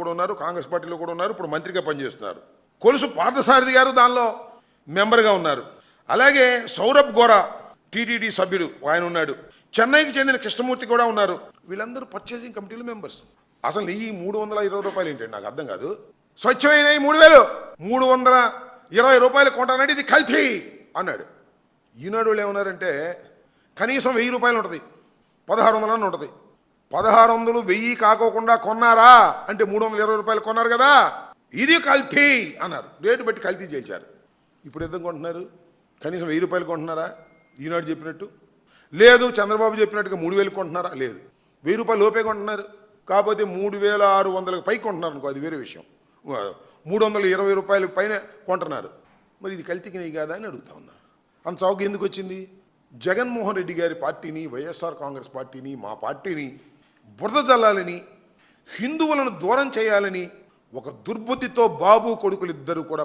కూడా ఉన్నారు కాంగ్రెస్ పార్టీలో కూడా ఉన్నారు ఇప్పుడు మంత్రిగా పనిచేస్తున్నారు. కొలుసు పార్థసారథి గారు దానిలో మెంబర్గా ఉన్నారు. అలాగే సౌరభ్ గోరా టీటీడీ సభ్యుడు ఆయన ఉన్నాడు. చెన్నైకి చెందిన కృష్ణమూర్తి కూడా ఉన్నారు. వీళ్ళందరూ పర్చేసింగ్ కమిటీలు మెంబర్స్ అసలు ఈ మూడు వందల ఇరవై రూపాయలు ఏంటండి? నాకు అర్థం కాదు. స్వచ్ఛమైన ఈ మూడు వేలు. మూడు వందల ఇరవై రూపాయలు కొంటానంటే ఇది కల్తీ అన్నాడు. ఈనాడు వాళ్ళు ఏమన్నారంటే కనీసం వెయ్యి రూపాయలు ఉంటుంది. పదహారు వందలని ఉంటుంది. పదహారు వందలు వెయ్యి కాకోకుండా కొన్నారా? అంటే మూడు వందల ఇరవై రూపాయలు కొన్నారు కదా? ఇది కల్తీ అన్నారు. రేటు బట్టి కల్తీ చేశారు. ఇప్పుడు ఎంత కొంటున్నారు? కనీసం వెయ్యి రూపాయలు కొంటున్నారా? ఈనాడు చెప్పినట్టు. లేదు చంద్రబాబు చెప్పినట్టుగా మూడు వేలు కొంటున్నారా? లేదు. వెయ్యి రూపాయలు లోపే కొంటున్నారు. కాకపోతే మూడు వేల ఆరు వందలకు పైకి కొంటున్నారు అనుకో అది వేరే విషయం. మూడు వందల ఇరవై రూపాయల పైన కొంటున్నారు. మరి ఇది కల్తీకి నీ కాదా అని అడుగుతా ఉన్నా. అంత చౌక ఎందుకు వచ్చింది? జగన్మోహన్ రెడ్డి గారి పార్టీని వైఎస్ఆర్ కాంగ్రెస్ పార్టీని మా పార్టీని బురద జల్లాలని హిందువులను దూరం చేయాలని ఒక దుర్బుద్ధితో బాబు కొడుకులిద్దరూ కూడా